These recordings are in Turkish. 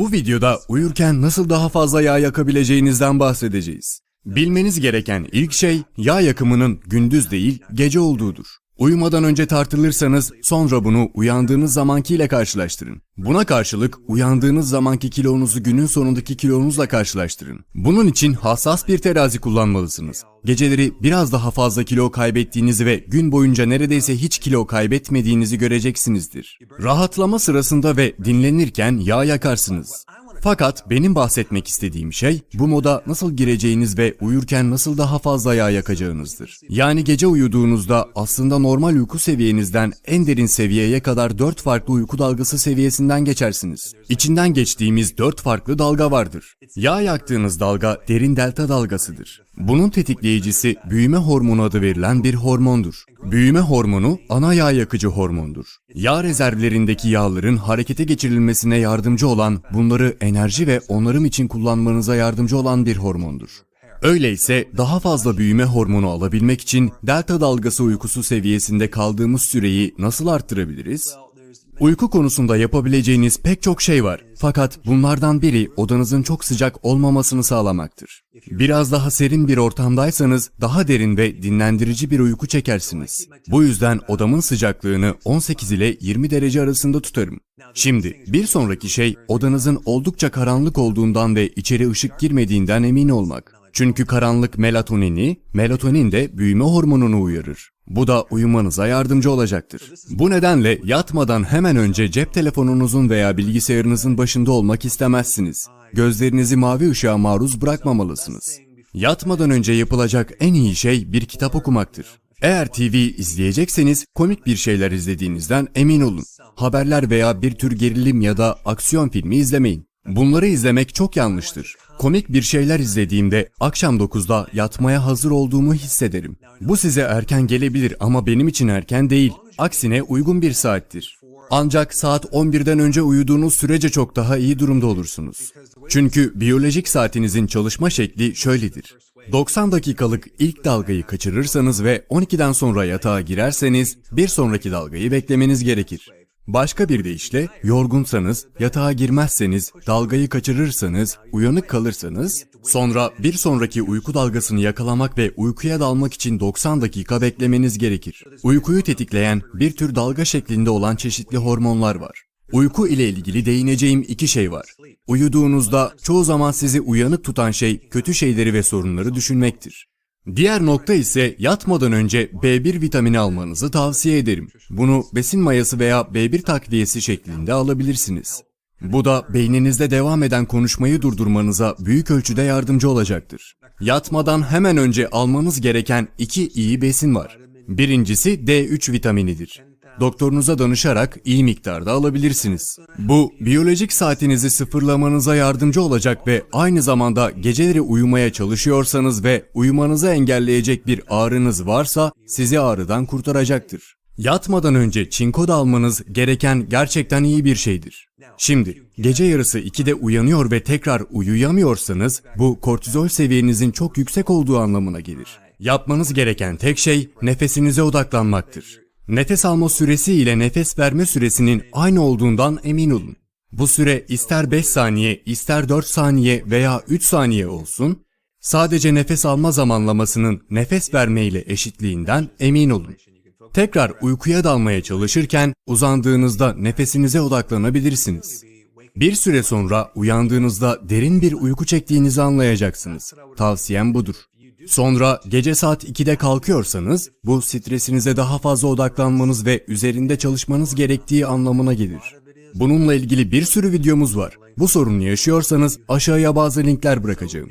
Bu videoda uyurken nasıl daha fazla yağ yakabileceğinizden bahsedeceğiz. Bilmeniz gereken ilk şey yağ yakımının gündüz değil gece olduğudur. Uyumadan önce tartılırsanız sonra bunu uyandığınız zamankiyle karşılaştırın. Buna karşılık uyandığınız zamanki kilonuzu günün sonundaki kilonuzla karşılaştırın. Bunun için hassas bir terazi kullanmalısınız. Geceleri biraz daha fazla kilo kaybettiğinizi ve gün boyunca neredeyse hiç kilo kaybetmediğinizi göreceksinizdir. Rahatlama sırasında ve dinlenirken yağ yakarsınız. Fakat benim bahsetmek istediğim şey bu moda nasıl gireceğiniz ve uyurken nasıl daha fazla yağ yakacağınızdır. Yani gece uyuduğunuzda aslında normal uyku seviyenizden en derin seviyeye kadar 4 farklı uyku dalgası seviyesinden geçersiniz. İçinden geçtiğimiz 4 farklı dalga vardır. Yağ yaktığınız dalga derin delta dalgasıdır. Bunun tetikleyicisi büyüme hormonu adı verilen bir hormondur. Büyüme hormonu ana yağ yakıcı hormondur. Yağ rezervlerindeki yağların harekete geçirilmesine yardımcı olan, bunları enerji ve onarım için kullanmanıza yardımcı olan bir hormondur. Öyleyse daha fazla büyüme hormonu alabilmek için delta dalgası uykusu seviyesinde kaldığımız süreyi nasıl arttırabiliriz? Uyku konusunda yapabileceğiniz pek çok şey var. Fakat bunlardan biri odanızın çok sıcak olmamasını sağlamaktır. Biraz daha serin bir ortamdaysanız daha derin ve dinlendirici bir uyku çekersiniz. Bu yüzden odamın sıcaklığını 18 ile 20 derece arasında tutarım. Şimdi bir sonraki şey odanızın oldukça karanlık olduğundan ve içeri ışık girmediğinden emin olmak. Çünkü karanlık melatonini, melatonin de büyüme hormonunu uyarır. Bu da uyumanıza yardımcı olacaktır. Bu nedenle yatmadan hemen önce cep telefonunuzun veya bilgisayarınızın başında olmak istemezsiniz. Gözlerinizi mavi ışığa maruz bırakmamalısınız. Yatmadan önce yapılacak en iyi şey bir kitap okumaktır. Eğer TV izleyecekseniz komik bir şeyler izlediğinizden emin olun. Haberler veya bir tür gerilim ya da aksiyon filmi izlemeyin. Bunları izlemek çok yanlıştır. Komik bir şeyler izlediğimde akşam 9'da yatmaya hazır olduğumu hissederim. Bu size erken gelebilir ama benim için erken değil. Aksine uygun bir saattir. Ancak saat 11'den önce uyuduğunuz sürece çok daha iyi durumda olursunuz. Çünkü biyolojik saatinizin çalışma şekli şöyledir. 90 dakikalık ilk dalgayı kaçırırsanız ve 12'den sonra yatağa girerseniz bir sonraki dalgayı beklemeniz gerekir. Başka bir deyişle yorgunsanız, yatağa girmezseniz, dalgayı kaçırırsanız, uyanık kalırsanız, sonra bir sonraki uyku dalgasını yakalamak ve uykuya dalmak için 90 dakika beklemeniz gerekir. Uykuyu tetikleyen bir tür dalga şeklinde olan çeşitli hormonlar var. Uyku ile ilgili değineceğim iki şey var. Uyuduğunuzda çoğu zaman sizi uyanık tutan şey kötü şeyleri ve sorunları düşünmektir. Diğer nokta ise yatmadan önce B1 vitamini almanızı tavsiye ederim. Bunu besin mayası veya B1 takviyesi şeklinde alabilirsiniz. Bu da beyninizde devam eden konuşmayı durdurmanıza büyük ölçüde yardımcı olacaktır. Yatmadan hemen önce almanız gereken iki iyi besin var. Birincisi D3 vitaminidir. Doktorunuza danışarak iyi miktarda alabilirsiniz. Bu biyolojik saatinizi sıfırlamanıza yardımcı olacak ve aynı zamanda geceleri uyumaya çalışıyorsanız ve uyumanızı engelleyecek bir ağrınız varsa sizi ağrıdan kurtaracaktır. Yatmadan önce çinko da almanız gereken gerçekten iyi bir şeydir. Şimdi gece yarısı 2'de uyanıyor ve tekrar uyuyamıyorsanız bu kortizol seviyenizin çok yüksek olduğu anlamına gelir. Yapmanız gereken tek şey nefesinize odaklanmaktır. Nefes alma süresi ile nefes verme süresinin aynı olduğundan emin olun. Bu süre ister 5 saniye, ister 4 saniye veya 3 saniye olsun, sadece nefes alma zamanlamasının nefes verme ile eşitliğinden emin olun. Tekrar uykuya dalmaya çalışırken uzandığınızda nefesinize odaklanabilirsiniz. Bir süre sonra uyandığınızda derin bir uyku çektiğinizi anlayacaksınız. Tavsiyem budur. Sonra gece saat 2'de kalkıyorsanız bu stresinize daha fazla odaklanmanız ve üzerinde çalışmanız gerektiği anlamına gelir. Bununla ilgili bir sürü videomuz var. Bu sorunu yaşıyorsanız aşağıya bazı linkler bırakacağım.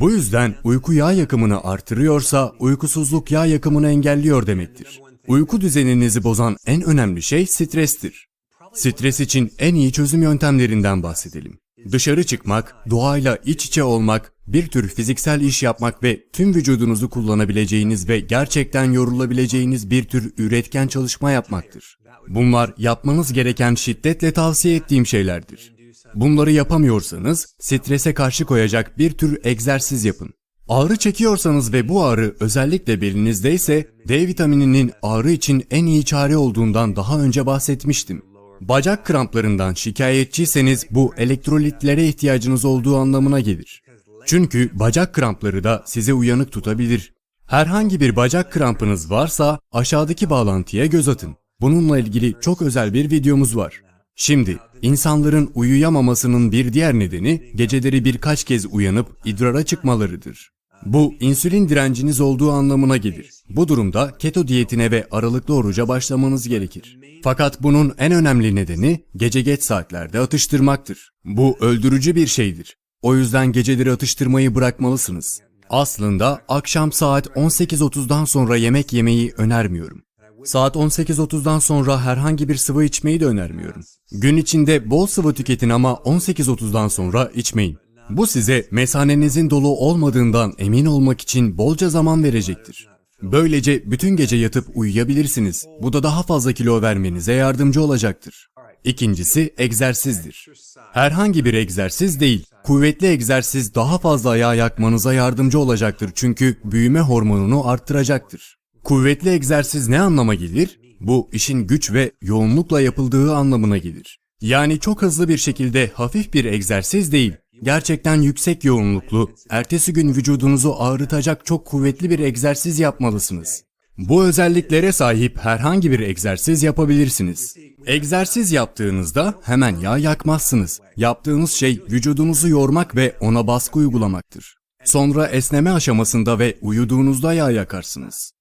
Bu yüzden uyku yağ yakımını artırıyorsa uykusuzluk yağ yakımını engelliyor demektir. Uyku düzeninizi bozan en önemli şey strestir. Stres için en iyi çözüm yöntemlerinden bahsedelim. Dışarı çıkmak, doğayla iç içe olmak, bir tür fiziksel iş yapmak ve tüm vücudunuzu kullanabileceğiniz ve gerçekten yorulabileceğiniz bir tür üretken çalışma yapmaktır. Bunlar yapmanız gereken şiddetle tavsiye ettiğim şeylerdir. Bunları yapamıyorsanız strese karşı koyacak bir tür egzersiz yapın. Ağrı çekiyorsanız ve bu ağrı özellikle belinizdeyse D vitamininin ağrı için en iyi çare olduğundan daha önce bahsetmiştim. Bacak kramplarından şikayetçiyseniz bu elektrolitlere ihtiyacınız olduğu anlamına gelir. Çünkü bacak krampları da sizi uyanık tutabilir. Herhangi bir bacak krampınız varsa aşağıdaki bağlantıya göz atın. Bununla ilgili çok özel bir videomuz var. Şimdi insanların uyuyamamasının bir diğer nedeni geceleri birkaç kez uyanıp idrara çıkmalarıdır. Bu insülin direnciniz olduğu anlamına gelir. Bu durumda keto diyetine ve aralıklı oruca başlamanız gerekir. Fakat bunun en önemli nedeni gece geç saatlerde atıştırmaktır. Bu öldürücü bir şeydir. O yüzden geceleri atıştırmayı bırakmalısınız. Aslında akşam saat 18.30'dan sonra yemek yemeyi önermiyorum. Saat 18.30'dan sonra herhangi bir sıvı içmeyi de önermiyorum. Gün içinde bol sıvı tüketin ama 18.30'dan sonra içmeyin. Bu size mesanenizin dolu olmadığından emin olmak için bolca zaman verecektir. Böylece bütün gece yatıp uyuyabilirsiniz. Bu da daha fazla kilo vermenize yardımcı olacaktır. İkincisi egzersizdir. Herhangi bir egzersiz değil. Kuvvetli egzersiz daha fazla ayağı yakmanıza yardımcı olacaktır çünkü büyüme hormonunu arttıracaktır. Kuvvetli egzersiz ne anlama gelir? Bu işin güç ve yoğunlukla yapıldığı anlamına gelir. Yani çok hızlı bir şekilde hafif bir egzersiz değil. Gerçekten yüksek yoğunluklu, ertesi gün vücudunuzu ağrıtacak çok kuvvetli bir egzersiz yapmalısınız. Bu özelliklere sahip herhangi bir egzersiz yapabilirsiniz. Egzersiz yaptığınızda hemen yağ yakmazsınız. Yaptığınız şey vücudunuzu yormak ve ona baskı uygulamaktır. Sonra esneme aşamasında ve uyuduğunuzda yağ yakarsınız.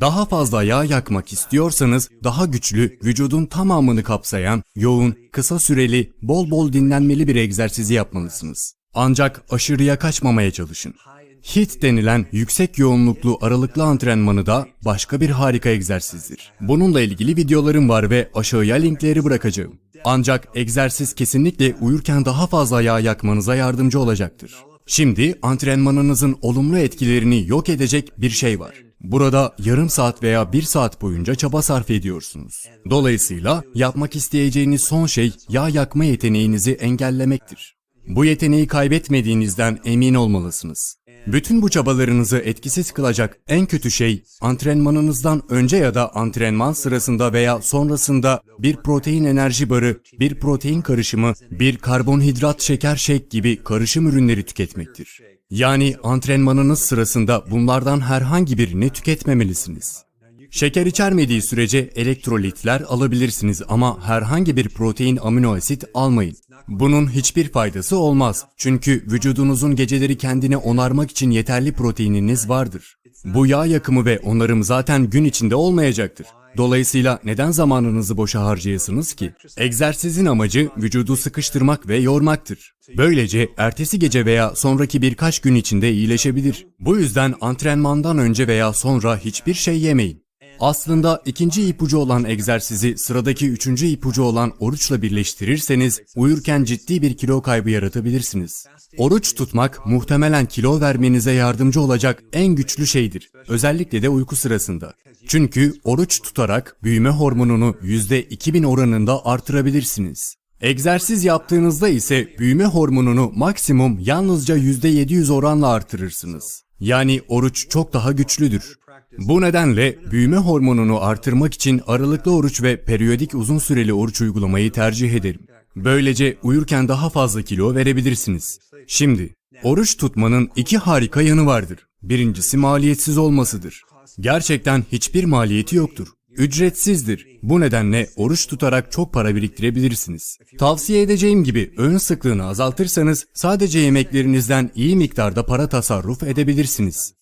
Daha fazla yağ yakmak istiyorsanız daha güçlü, vücudun tamamını kapsayan, yoğun, kısa süreli, bol bol dinlenmeli bir egzersizi yapmalısınız. Ancak aşırıya kaçmamaya çalışın. HIIT denilen yüksek yoğunluklu aralıklı antrenmanı da başka bir harika egzersizdir. Bununla ilgili videolarım var ve aşağıya linkleri bırakacağım. Ancak egzersiz kesinlikle uyurken daha fazla yağ yakmanıza yardımcı olacaktır. Şimdi antrenmanınızın olumlu etkilerini yok edecek bir şey var. Burada yarım saat veya bir saat boyunca çaba sarf ediyorsunuz. Dolayısıyla yapmak isteyeceğiniz son şey yağ yakma yeteneğinizi engellemektir. Bu yeteneği kaybetmediğinizden emin olmalısınız. Bütün bu çabalarınızı etkisiz kılacak en kötü şey antrenmanınızdan önce ya da antrenman sırasında veya sonrasında bir protein enerji barı, bir protein karışımı, bir karbonhidrat şeker shake gibi karışım ürünleri tüketmektir. Yani antrenmanınız sırasında bunlardan herhangi birini tüketmemelisiniz. Şeker içermediği sürece elektrolitler alabilirsiniz ama herhangi bir protein amino asit almayın. Bunun hiçbir faydası olmaz. Çünkü vücudunuzun geceleri kendini onarmak için yeterli proteininiz vardır. Bu yağ yakımı ve onarım zaten gün içinde olmayacaktır. Dolayısıyla neden zamanınızı boşa harcayasınız ki? Egzersizin amacı vücudu sıkıştırmak ve yormaktır. Böylece ertesi gece veya sonraki birkaç gün içinde iyileşebilir. Bu yüzden antrenmandan önce veya sonra hiçbir şey yemeyin. Aslında ikinci ipucu olan egzersizi sıradaki üçüncü ipucu olan oruçla birleştirirseniz uyurken ciddi bir kilo kaybı yaratabilirsiniz. Oruç tutmak muhtemelen kilo vermenize yardımcı olacak en güçlü şeydir. Özellikle de uyku sırasında. Çünkü oruç tutarak büyüme hormonunu %2000 oranında artırabilirsiniz. Egzersiz yaptığınızda ise büyüme hormonunu maksimum yalnızca %700 oranla artırırsınız. Yani oruç çok daha güçlüdür. Bu nedenle büyüme hormonunu artırmak için aralıklı oruç ve periyodik uzun süreli oruç uygulamayı tercih ederim. Böylece uyurken daha fazla kilo verebilirsiniz. Şimdi, oruç tutmanın iki harika yanı vardır. Birincisi maliyetsiz olmasıdır. Gerçekten hiçbir maliyeti yoktur. Ücretsizdir. Bu nedenle oruç tutarak çok para biriktirebilirsiniz. Tavsiye edeceğim gibi öğün sıklığını azaltırsanız sadece yemeklerinizden iyi miktarda para tasarruf edebilirsiniz.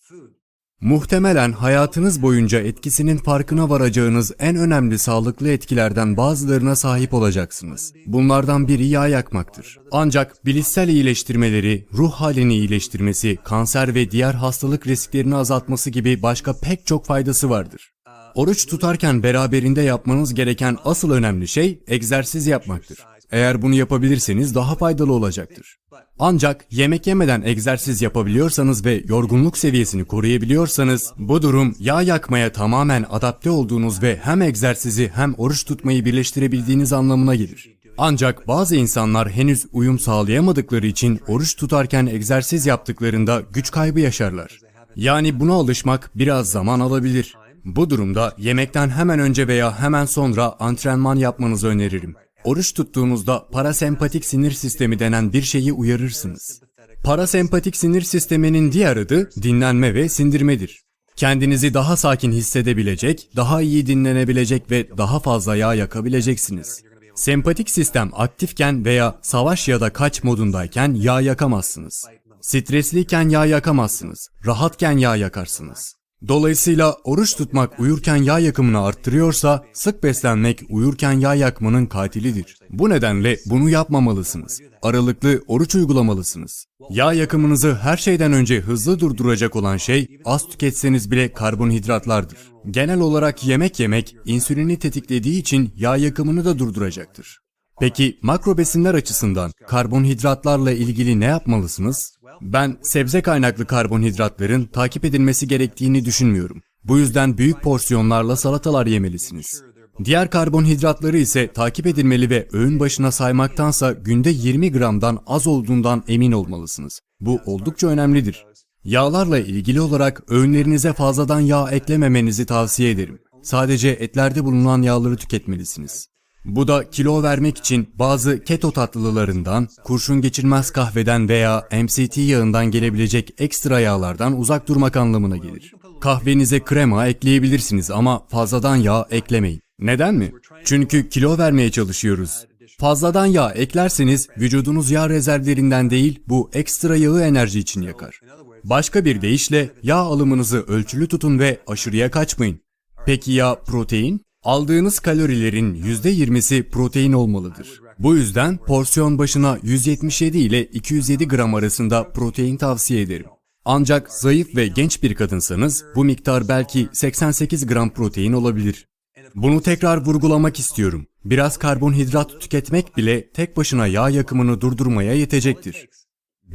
Muhtemelen hayatınız boyunca etkisinin farkına varacağınız en önemli sağlıklı etkilerden bazılarına sahip olacaksınız. Bunlardan biri yağ yakmaktır. Ancak bilişsel iyileştirmeleri, ruh halini iyileştirmesi, kanser ve diğer hastalık risklerini azaltması gibi başka pek çok faydası vardır. Oruç tutarken beraberinde yapmanız gereken asıl önemli şey egzersiz yapmaktır. Eğer bunu yapabilirseniz daha faydalı olacaktır. Ancak yemek yemeden egzersiz yapabiliyorsanız ve yorgunluk seviyesini koruyabiliyorsanız bu durum yağ yakmaya tamamen adapte olduğunuz ve hem egzersizi hem oruç tutmayı birleştirebildiğiniz anlamına gelir. Ancak bazı insanlar henüz uyum sağlayamadıkları için oruç tutarken egzersiz yaptıklarında güç kaybı yaşarlar. Yani buna alışmak biraz zaman alabilir. Bu durumda yemekten hemen önce veya hemen sonra antrenman yapmanızı öneririm. Oruç tuttuğunuzda parasempatik sinir sistemi denen bir şeyi uyarırsınız. Parasempatik sinir sisteminin diğer adı dinlenme ve sindirmedir. Kendinizi daha sakin hissedebilecek, daha iyi dinlenebilecek ve daha fazla yağ yakabileceksiniz. Sempatik sistem aktifken veya savaş ya da kaç modundayken yağ yakamazsınız. Stresliyken yağ yakamazsınız. Rahatken yağ yakarsınız. Dolayısıyla oruç tutmak uyurken yağ yakımını arttırıyorsa sık beslenmek uyurken yağ yakmanın katilidir. Bu nedenle bunu yapmamalısınız. Aralıklı oruç uygulamalısınız. Yağ yakımınızı her şeyden önce hızlı durduracak olan şey az tüketseniz bile karbonhidratlardır. Genel olarak yemek yemek insülini tetiklediği için yağ yakımını da durduracaktır. Peki makro besinler açısından karbonhidratlarla ilgili ne yapmalısınız? Ben sebze kaynaklı karbonhidratların takip edilmesi gerektiğini düşünmüyorum. Bu yüzden büyük porsiyonlarla salatalar yemelisiniz. Diğer karbonhidratları ise takip edilmeli ve öğün başına saymaktansa günde 20 gramdan az olduğundan emin olmalısınız. Bu oldukça önemlidir. Yağlarla ilgili olarak öğünlerinize fazladan yağ eklememenizi tavsiye ederim. Sadece etlerde bulunan yağları tüketmelisiniz. Bu da kilo vermek için bazı keto tatlılarından, kurşun geçirmez kahveden veya MCT yağından gelebilecek ekstra yağlardan uzak durmak anlamına gelir. Kahvenize krema ekleyebilirsiniz ama fazladan yağ eklemeyin. Neden mi? Çünkü kilo vermeye çalışıyoruz. Fazladan yağ eklerseniz vücudunuz yağ rezervlerinden değil bu ekstra yağı enerji için yakar. Başka bir deyişle yağ alımınızı ölçülü tutun ve aşırıya kaçmayın. Peki ya protein? Aldığınız kalorilerin %20'si protein olmalıdır. Bu yüzden porsiyon başına 177 ile 207 gram arasında protein tavsiye ederim. Ancak zayıf ve genç bir kadınsanız bu miktar belki 88 gram protein olabilir. Bunu tekrar vurgulamak istiyorum. Biraz karbonhidrat tüketmek bile tek başına yağ yakımını durdurmaya yetecektir.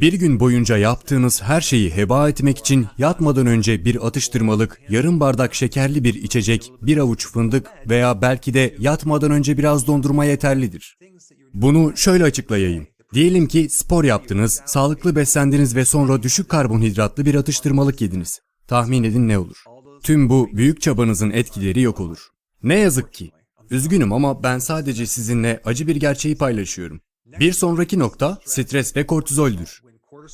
Bir gün boyunca yaptığınız her şeyi heba etmek için yatmadan önce bir atıştırmalık, yarım bardak şekerli bir içecek, bir avuç fındık veya belki de yatmadan önce biraz dondurma yeterlidir. Bunu şöyle açıklayayım. Diyelim ki spor yaptınız, sağlıklı beslendiniz ve sonra düşük karbonhidratlı bir atıştırmalık yediniz. Tahmin edin ne olur? Tüm bu büyük çabanızın etkileri yok olur. Ne yazık ki. Üzgünüm ama ben sadece sizinle acı bir gerçeği paylaşıyorum. Bir sonraki nokta stres ve kortizoldür.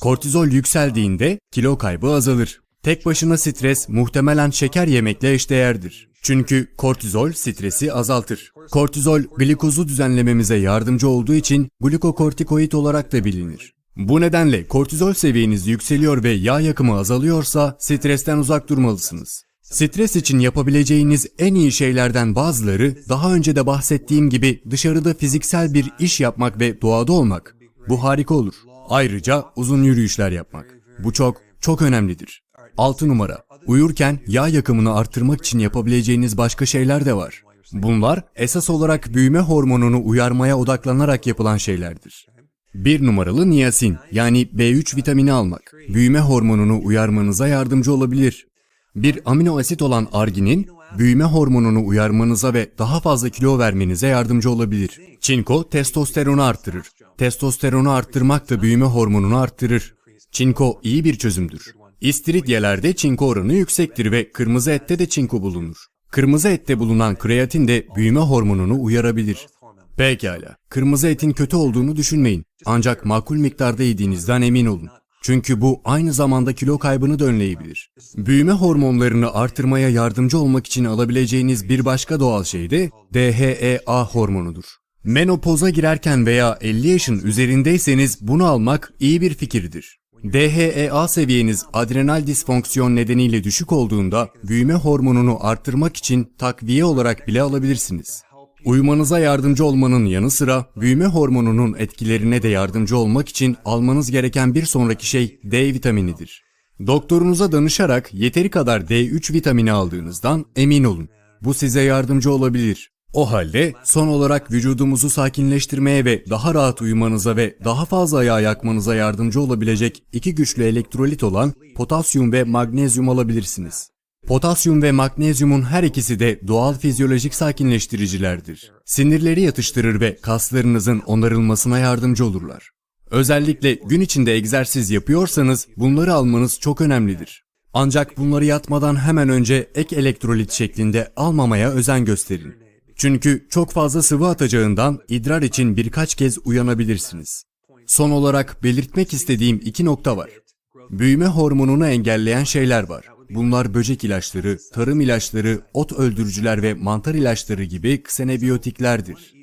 Kortizol yükseldiğinde kilo kaybı azalır. Tek başına stres muhtemelen şeker yemekle eşdeğerdir. Çünkü kortizol stresi azaltır. Kortizol glikozu düzenlememize yardımcı olduğu için glukokortikoid olarak da bilinir. Bu nedenle kortizol seviyeniz yükseliyor ve yağ yakımı azalıyorsa stresten uzak durmalısınız. Stres için yapabileceğiniz en iyi şeylerden bazıları daha önce de bahsettiğim gibi dışarıda fiziksel bir iş yapmak ve doğada olmak. Bu harika olur. Ayrıca uzun yürüyüşler yapmak. Bu çok çok önemlidir. 6 numara. Uyurken yağ yakımını arttırmak için yapabileceğiniz başka şeyler de var. Bunlar esas olarak büyüme hormonunu uyarmaya odaklanarak yapılan şeylerdir. Bir numaralı niyasin yani B3 vitamini almak büyüme hormonunu uyarmanıza yardımcı olabilir. Bir amino asit olan arginin büyüme hormonunu uyarmanıza ve daha fazla kilo vermenize yardımcı olabilir. Çinko testosteronu arttırır. Testosteronu arttırmak da büyüme hormonunu arttırır. Çinko iyi bir çözümdür. İstiridye'lerde çinko oranı yüksektir ve kırmızı ette de çinko bulunur. Kırmızı ette bulunan kreatin de büyüme hormonunu uyarabilir. Pekala, kırmızı etin kötü olduğunu düşünmeyin. Ancak makul miktarda yediğinizden emin olun. Çünkü bu aynı zamanda kilo kaybını da önleyebilir. Büyüme hormonlarını artırmaya yardımcı olmak için alabileceğiniz bir başka doğal şey de DHEA hormonudur. Menopoza girerken veya 50 yaşın üzerindeyseniz bunu almak iyi bir fikirdir. DHEA seviyeniz adrenal disfonksiyon nedeniyle düşük olduğunda büyüme hormonunu arttırmak için takviye olarak bile alabilirsiniz. Uyumanıza yardımcı olmanın yanı sıra büyüme hormonunun etkilerine de yardımcı olmak için almanız gereken bir sonraki şey D vitaminidir. Doktorunuza danışarak yeteri kadar D3 vitamini aldığınızdan emin olun. Bu size yardımcı olabilir. O halde son olarak vücudumuzu sakinleştirmeye ve daha rahat uyumanıza ve daha fazla yağ yakmanıza yardımcı olabilecek iki güçlü elektrolit olan potasyum ve magnezyum alabilirsiniz. Potasyum ve magnezyumun her ikisi de doğal fizyolojik sakinleştiricilerdir. Sinirleri yatıştırır ve kaslarınızın onarılmasına yardımcı olurlar. Özellikle gün içinde egzersiz yapıyorsanız bunları almanız çok önemlidir. Ancak bunları yatmadan hemen önce ek elektrolit şeklinde almamaya özen gösterin. Çünkü çok fazla sıvı atacağından idrar için birkaç kez uyanabilirsiniz. Son olarak belirtmek istediğim iki nokta var. Büyüme hormonunu engelleyen şeyler var. Bunlar böcek ilaçları, tarım ilaçları, ot öldürücüler ve mantar ilaçları gibi ksenebiyotiklerdir.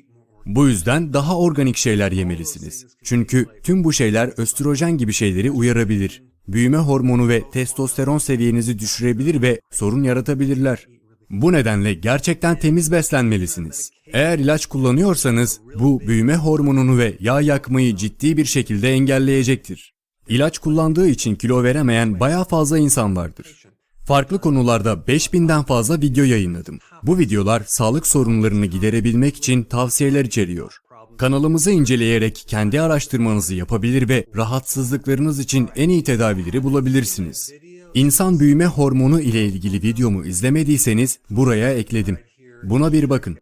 Bu yüzden daha organik şeyler yemelisiniz. Çünkü tüm bu şeyler östrojen gibi şeyleri uyarabilir. Büyüme hormonu ve testosteron seviyenizi düşürebilir ve sorun yaratabilirler. Bu nedenle gerçekten temiz beslenmelisiniz. Eğer ilaç kullanıyorsanız bu büyüme hormonunu ve yağ yakmayı ciddi bir şekilde engelleyecektir. İlaç kullandığı için kilo veremeyen bayağı fazla insan vardır. Farklı konularda 5000'den fazla video yayınladım. Bu videolar sağlık sorunlarını giderebilmek için tavsiyeler içeriyor. Kanalımızı inceleyerek kendi araştırmanızı yapabilir ve rahatsızlıklarınız için en iyi tedavileri bulabilirsiniz. İnsan büyüme hormonu ile ilgili videomu izlemediyseniz buraya ekledim. Buna bir bakın.